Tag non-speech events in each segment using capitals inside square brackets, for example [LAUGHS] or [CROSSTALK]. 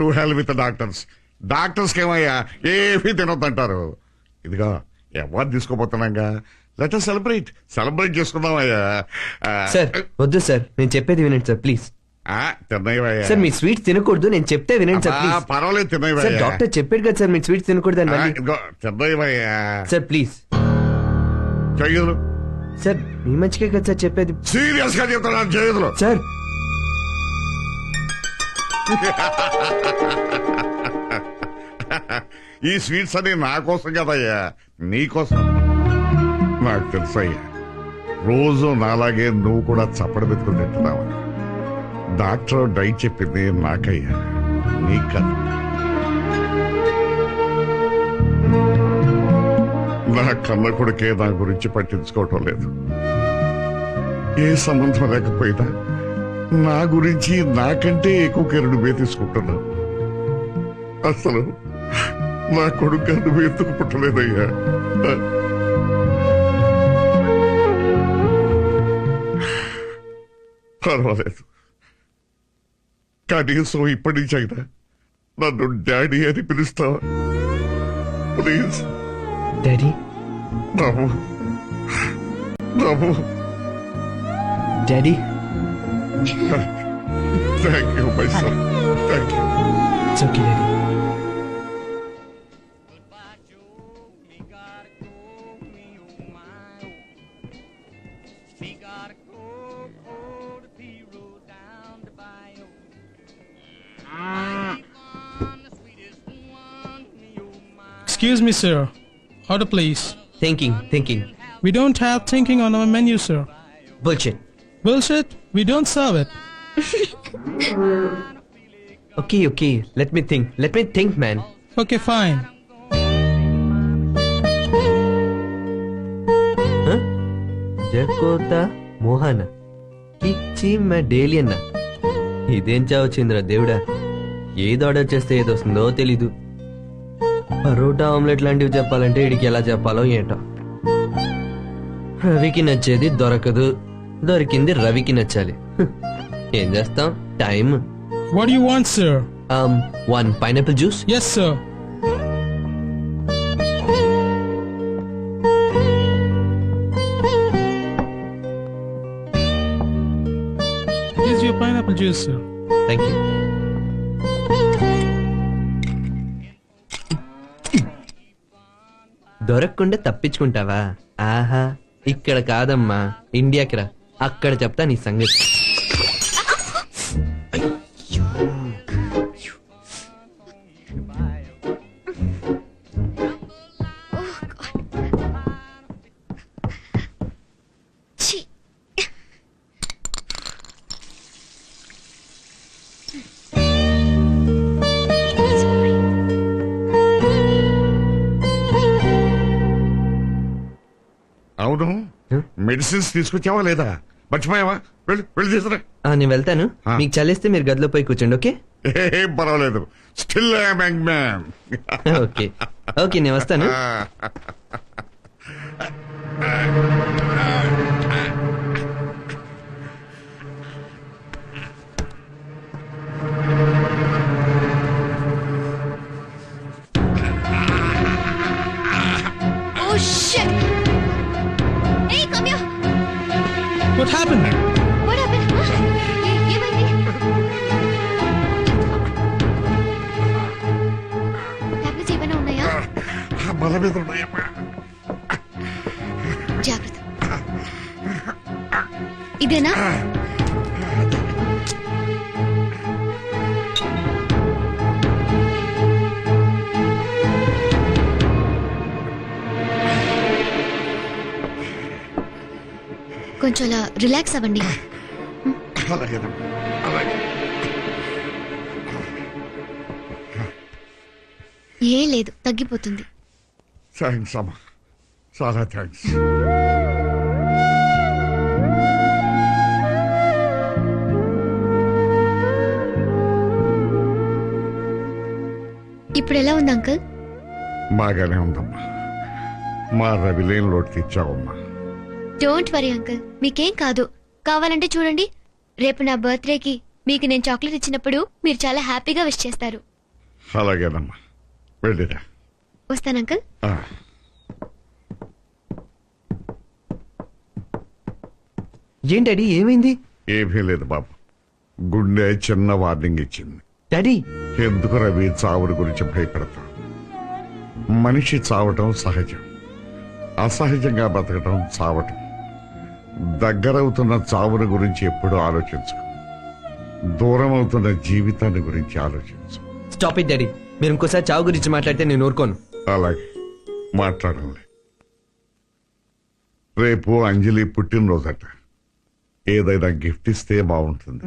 To hell with doctors doctors ఏమయ్యా ఏమీ తినొద్దంటారు. ఇదిగో ఎవరు తీసుకోపోతున్నాగా లెట్ సెలబ్రేట్ సెలబ్రేట్ చేసుకుందామయ్యా. సార్ వద్దు సార్. నేను చెప్పేది వినండి సార్ ప్లీజ్. సార్ మీ స్వీట్స్ తినకూడదు. నేను చెప్తే వినండి సార్ పర్వాలేదు సార్ తిన్నయ్యా డాక్టర్ చెప్పాడు కదా సార్ మీ స్వీట్స్ తినకూడదు అని సార్ ప్లీజ్. సార్ మీ మంచిగా కదా సార్ చెప్పేది. సీరియస్గా చేయదులు సార్ ఈ స్వీట్స్ అన్ని నా కోసం కదయ్యా? నీకోసం నాకు తెలుసయ్యా రోజు నాలాగే నువ్వు కూడా చప్పడి పెట్టుకుని తింటున్నావని డాక్టర్ డైట్ చెప్పింది నాకయ్యా నీకు కాదు నా కన్న కొడుకే నా గురించి పట్టించుకోవటం లేదు. ఏ సంబంధం లేకపోయినా నా గురించి నాకంటే ఎక్కువ కెరడు నువ్వే తీసుకుంటున్నావు. అసలు నా కొడుకు నువ్వు ఎందుకు పుట్టలేదయ్యా పర్వాలేదు. కనీసం ఇప్పటి నుంచి అయినా నన్ను డాడీ అని పిలుస్తావా? ప్లీజ్. డాడీ? నవ్వు. నవ్వు. Daddy? [LAUGHS] Thank you, my son. Thank you. It's okay, Daddy. Excuse me, sir. Order, please. Thinking, thinking. We don't have thinking on our menu, sir. Bullshit. Bullshit? We don't serve it. Okay okay let me think let me think man Okay, fine. జకోత మోహన కిచ్చి మా daily అన్న ఇదేం చావచ్చిందిరా దేవుడా? ఏది order చేస్తే ఏది వస్తుందో తెలీదు. పరోటా ఆమ్లెట్ లాంటివి చెప్పాలంటే ఇడికి ఎలా చెప్పాలో ఏంటో. రవికి నచ్చేది దొరకదు. దొరికింది రవికి నచ్చాలి. ఏం చేస్తాం time What do you want, sir? One pineapple juice Yes, sir. Here's your pineapple juice, sir. Thank you దొరకకుండా తప్పించుకుంటావా ఆహా ఇక్కడ కాదమ్మా ఇండియాకి రా అక్కడ చెప్తా నీ సంగతి. అవును? మెడిసిన్స్ తీసుకొచ్చావా లేదా మర్చిపోయావా? వెళ్ళి వెళ్ళి తీసుకురా. ఆ, నేను వెళ్తాను. ఆ. మీకు చల్లేస్తే మీరు గదిలో పోయి కూర్చోండి ఓకే? ఏం పర్వాలేదు. Still young man okay. Okay నేను వస్తాను. Oh shit! What happened? What happened? Tablets ఏమైనా ఉన్నాయా? మన మీద ఉన్నాయమ్మా. జాగ్రత్త. ఇదేనా? కొంచెం అలా రిలాక్స్ అవ్వండి. ఏం లేదు తగ్గిపోతుంది. థ్యాంక్స్ అమ్మా. చాలా థ్యాంక్స్ ఇప్పుడు ఎలా ఉంది అంకుల్? బాగానే ఉందమ్మా. మా రవి లేని లోటు తెచ్చావమ్మా. డోంట్ వరీ అంకుల్ మీకేం కాదు. కావాలంటే చూడండి. రేపు నా బర్త్డేకి మీకు నేను చాక్లెట్ ఇచ్చినప్పుడు మీరు చాలా హ్యాపీగా విష్ చేస్తారు. అలాగేనమ్మా. వెళ్ళిరా. వస్తాను అంకుల్. ఆ, డాడీ ఏమైంది? ఏమీ లేదు బాబు. గుండె చిన్న వార్నింగ్ ఇచ్చింది. డాడీ! ఎందుకు రవి చావుని గురించి భయపడతాం మనిషి చావటం సహజం. అసహజంగా బతకటం చావటం. దగ్గరవుతున్న చావుని గురించి ఎప్పుడూ ఆలోచించు. దూరం అవుతున్న జీవితాన్ని గురించి ఆలోచించు. స్టాప్ ఇట్ డాడీ మీరు ఇంకోసారి చావు గురించి మాట్లాడితే నేను ఊరుకోను. అలాగే. మాట్లాడండి రేపు అంజలి పుట్టినరోజట. ఏదైనా గిఫ్ట్ ఇస్తే బాగుంటుంది.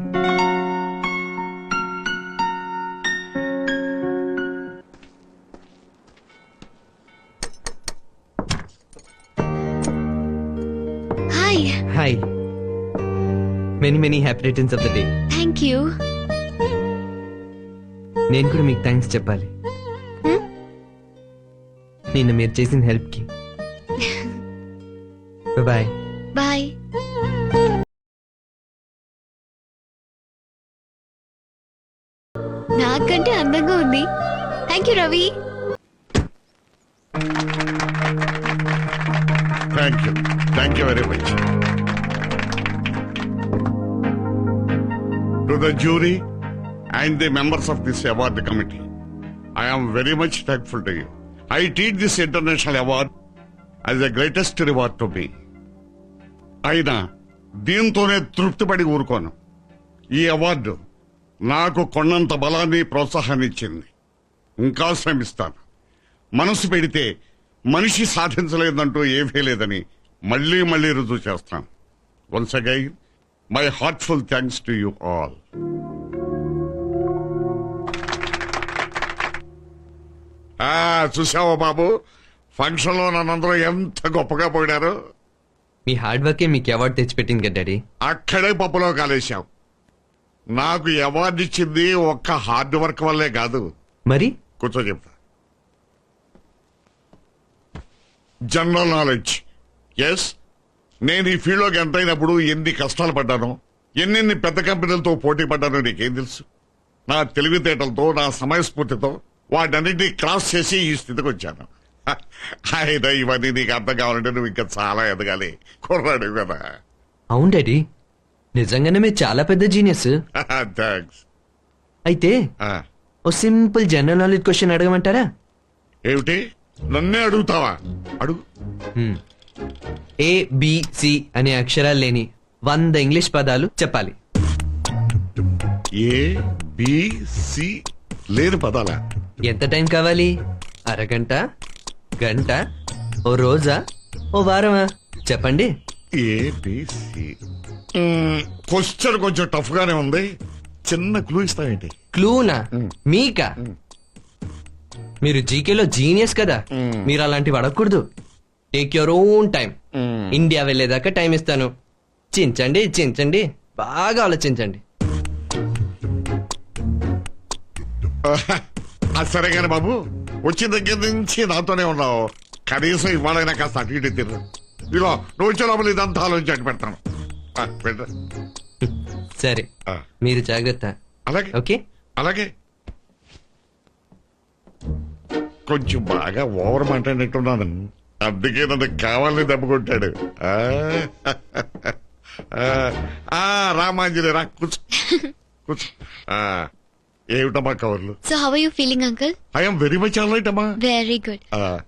Many many happy returns of the day thank you నేను కూడా మీకు థ్యాంక్స్ చెప్పాలి. నిన్న మీరు చేసిన హెల్ప్కి బాయ్ బాయ్ నాకంటే అందంగా ఉంది. Thank you Ravi thank you thank you very much to the jury and the members of this award committee I am very much thankful to you I teach this international award as the greatest reward to me అయినా దీంతోనే తృప్తిపడి ఊరుకోను. ఈ award నాకు కొన్నంత బలాన్ని ప్రోత్సాహాన్ని ఇచ్చింది. ఇంకా శ్రమిస్తాను. మనసు పెడితే మనిషి సాధించలేదంటూ ఏమీ లేదని మళ్ళీ మళ్ళీ రుజువు చేస్తాను. Once again my heartful thanks to you all చూసావా బాబు? ఫంక్షన్లో నన్నందరూ ఎంత గొప్పగా పోయినారు? మీ హార్డ్ వర్కే మీకు అవార్డు తెచ్చిపెట్టింది కదా డాడీ. అక్కడే పప్పులో కాలేశాం. నాకు అవార్డు ఇచ్చింది ఒక్క హార్డ్ వర్క్ వల్లే కాదు. మరి? కూర్చో చెప్తా. జనరల్ నాలెడ్జ్ ఎస్ నేను ఈ ఫీల్డ్లోకి ఎంటర్ అయినప్పుడు ఎన్ని కష్టాలు పడ్డానో ఎన్నెన్ని పెద్ద కంపెనీలతో పోటీ పడ్డానో నీకేం తెలుసు. నా తెలివితేటలతో నా సమయస్ఫూర్తితో వాటన్నిటినీ క్రాస్ చేసి ఈ స్థితికి వచ్చాను. హ, అయినా ఇవన్నీ నీకు అర్థం కావాలంటే నువ్వు ఇంకా చాలా ఎదగాలి. కుర్రాడు కదా. అవును డాడీ. నిజంగానే మీరు చాలా పెద్ద జీనియస్. థ్యాంక్స్ అయితే ఓ సింపుల్ జనరల్ నాలెడ్జ్ క్వశ్చన్ అడగమంటారా? ఏమిటి? నన్నే అడుగుతావా? అడుగు. ఏ బి సి అనే అక్షరాలు లేని వంద ఇంగ్లీష్ పదాలు చెప్పాలి. ఏ బి సి లేని పదాలా? ఎంత టైం కావాలి? అరగంట? గంట? ఓ రోజా? ఓ వారమా? చెప్పండి. ఏబిసి క్వశ్చన్ కొంచెం టఫ్ గానే ఉంది. చిన్న క్లూ ఇస్తావేంటి? క్లూనా? మీకా? మీరు జీకేలో జీనియస్ కదా. మీరు అలాంటివి అడగకూడదు. Take your own time India వెళ్ళేదాకా time ఇస్తాను. చించండి చించండి. బాగా ఆలోచించండి. [LAUGHS] అది సరే కానీ బాబు వచ్చిన దగ్గర నుంచి నాతోనే ఉన్నావు. కనీసం ఇవాళైనా కాస్త అటు ఇటు తిరు. ఇదిగో నువ్వు వచ్చే లోపల ఇదంతా ఆలోచించి అటు పెడతాను. ఆ, పెట్టు. సరే. ఆ, మీరు జాగ్రత్త. అలాగే. ఓకే? అలాగే. కొంచెం బాగా ఓవర్ మాట్లాడినట్టున్నాను. అందుకే నన్ను కావాలని దెబ్బ కొట్టాడు. ఆ, ఆ, ఆ, రామాంజలి రా కూర్చో. కూర్చో. ఆ, ఏమిటమ్మా కవర్లు? So how you feeling uncle I'm very much all right అమ్మా. వెరీ గుడ్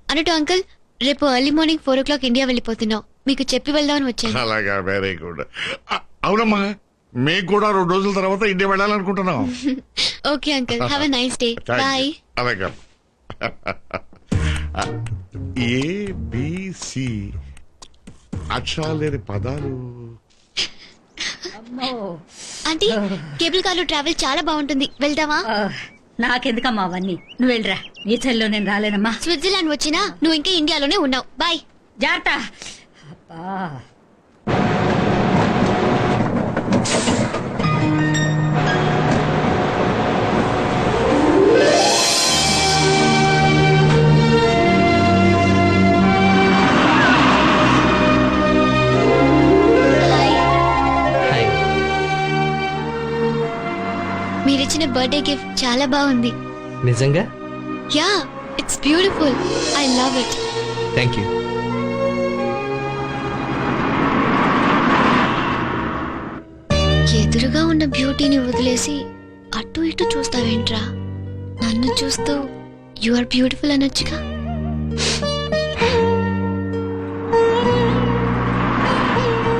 అన్నట్టు అంకుల్ రేపు early morning four o'clock India వెళ్ళిపోతున్నావు. మీకు చెప్పి వెళ్దామని వచ్చాను. అలాగా వెరీ గుడ్ అవునమ్మా. మీకు కూడా రెండు రోజుల తర్వాత India వెళ్ళాలనుకుంటున్నాం. Okay uncle have a nice day. Bye అలాగే ఏబిసి అక్షరాలు లేని పదాలు. ఆంటీ కేబుల్ కార్లో ట్రావెల్ చాలా బాగుంటుంది. వెళ్దామా నాకెందుకమ్మా అవన్నీ? నువ్వు వెళ్ళరా. నీ చెల్లో నేను రాలేనమ్మా. స్విట్జర్లాండ్ వచ్చినా నువ్వు ఇంకా ఇండియాలోనే ఉన్నావు. బాయ్. జాగ్రత్త. అబ్బా. బర్త్డే గిఫ్ట్ చాలా బాగుంది. నిజంగా? Yeah it's beautiful. I love it. Thank you ఎదురుగా ఉన్న బ్యూటీని వదిలేసి అటు ఇటు చూస్తావేంట్రా? నన్ను చూస్తూ యు ఆర్ బ్యూటిఫుల్ అనొచ్చుగా?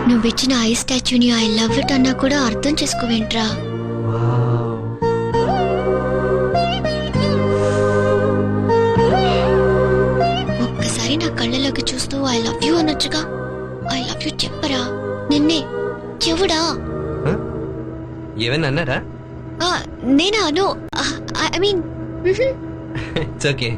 నువ్విచ్చిన ఐ స్టాచ్యూని ఐ లవ్ ఇట్ అన్నా కూడా అర్థం చేసుకోవేంట్రా? ఐ లవ్ యూ అనొచ్చుగా ఐ లవ్ యూ చెప్పరా? నిన్నే. చెవుడా? ఏమైనా అన్నారా? ఆ, నేనా? No. I mean it's okay